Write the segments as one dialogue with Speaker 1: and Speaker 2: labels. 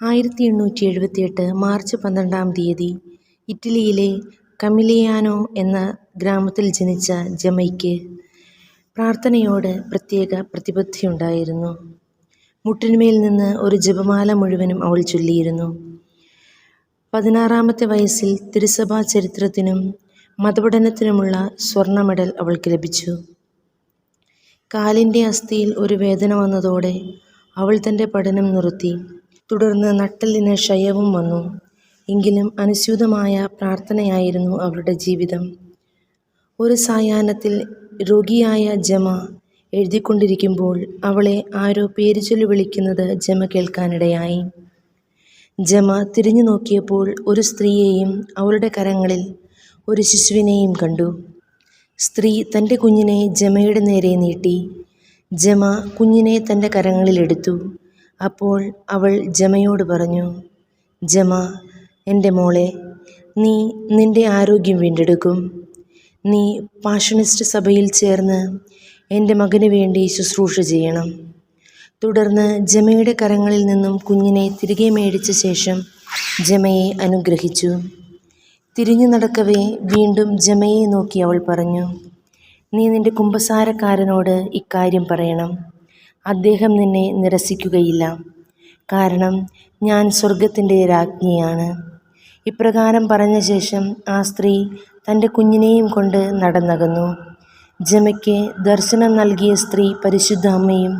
Speaker 1: ആയിരത്തി എണ്ണൂറ്റി എഴുപത്തിയെട്ട് മാർച്ച് പന്ത്രണ്ടാം തീയതി ഇറ്റലിയിലെ കമിലിയാനോ എന്ന ഗ്രാമത്തിൽ ജനിച്ച ജമയ്ക്ക് പ്രാർത്ഥനയോട് പ്രത്യേക പ്രതിബദ്ധിയുണ്ടായിരുന്നു മുട്ടിന്മേൽ നിന്ന് ഒരു ജപമാല മുഴുവനും അവൾ ചൊല്ലിയിരുന്നു. പതിനാറാമത്തെ വയസ്സിൽ തിരുസഭാ ചരിത്രത്തിനും മതപഠനത്തിനുമുള്ള സ്വർണ മെഡൽ അവൾക്ക് ലഭിച്ചു. കാലിന്റെ അസ്ഥിയിൽ ഒരു വേദന വന്നതോടെ അവൾ തന്റെ പഠനം നിർത്തി. തുടർന്ന് നട്ടലിന് ക്ഷയവും വന്നു. എങ്കിലും അനുസ്യൂതമായ പ്രാർത്ഥനയായിരുന്നു അവരുടെ ജീവിതം. ഒരു സായാഹ്നത്തിൽ രോഗിയായ ജമ എഴുതിക്കൊണ്ടിരിക്കുമ്പോൾ അവളെ ആരോ പേരുചൊല്ലി വിളിക്കുന്നത് ജമ കേൾക്കാനിടയായി. ജമ തിരിഞ്ഞു നോക്കിയപ്പോൾ ഒരു സ്ത്രീയെയും അവളുടെ കരങ്ങളിൽ ഒരു ശിശുവിനെയും കണ്ടു. സ്ത്രീ തന്റെ കുഞ്ഞിനെ ജമയുടെ നേരെ നീട്ടി. ജമ കുഞ്ഞിനെ തന്റെ കരങ്ങളിലെടുത്തു. അപ്പോൾ അവൾ ജമയോട് പറഞ്ഞു, "ജമ, എന്റെ മോളെ, നീ നിന്റെ ആരോഗ്യം വീണ്ടെടുക്കും. നീ പാഷണിസ്റ്റ് സഭയിൽ ചേർന്ന് എന്റെ മകന് വേണ്ടി ശുശ്രൂഷ ചെയ്യണം. " തുടർന്ന് ജമയുടെ കരങ്ങളിൽ നിന്നും കുഞ്ഞിനെ തിരികെ മേടിച്ച ശേഷം ജമയെ അനുഗ്രഹിച്ചു. തിരിഞ്ഞു നടക്കവേ വീണ്ടും ജമയെ നോക്കി അവൾ പറഞ്ഞു, "നീ നിന്റെ കുമ്പസാരക്കാരനോട് ഇക്കാര്യം പറയണം. അദ്ദേഹം നിന്നെ നിരസിക്കുകയില്ല. കാരണം ഞാൻ സ്വർഗത്തിന്റെ രാജ്ഞിയാണ്. " ഇപ്രകാരം പറഞ്ഞ ശേഷം ആ സ്ത്രീ തന്റെ കുഞ്ഞിനെയും കൊണ്ട് നടന്നകന്നു. ജമയ്ക്ക് ദർശനം നൽകിയ സ്ത്രീ പരിശുദ്ധ അമ്മയും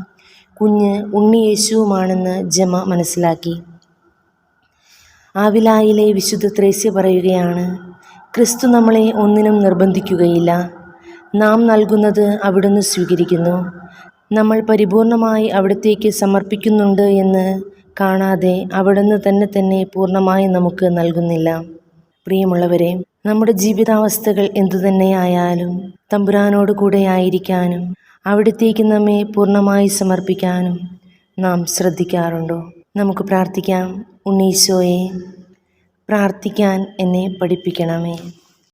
Speaker 1: കുഞ്ഞ് ഉണ്ണിയേശുവുമാണെന്ന് ജമ മനസ്സിലാക്കി. ആവിലായിലെ വിശുദ്ധ ത്രേസ്യ പറയുകയാണ്, "ക്രിസ്തു നമ്മളെ ഒന്നിനും നിർബന്ധിക്കുകയില്ല. നാം നൽകുന്നത് അവിടുന്ന് സ്വീകരിക്കുന്നു. നമ്മൾ പരിപൂർണമായി അവിടത്തേക്ക് സമർപ്പിക്കുന്നുണ്ട് എന്ന് കാണാതെ അവിടുന്ന് തന്നെ തന്നെ പൂർണമായി നമുക്ക് നൽകുന്നില്ല. " പ്രിയമുള്ളവരെ നമ്മുടെ ജീവിതാവസ്ഥകൾ എന്തുതന്നെയായാലും തമ്പുരാനോട് കൂടെ ആയിരിക്കാനും അവിടത്തേക്ക് നമ്മെ പൂർണമായി സമർപ്പിക്കാനും നാം ശ്രദ്ധിക്കാറുണ്ടോ? നമുക്ക് പ്രാർത്ഥിക്കാം. ഉണ്ണീശോയെ പ്രാർത്ഥിക്കാൻ എന്നെ പഠിപ്പിക്കണമേ.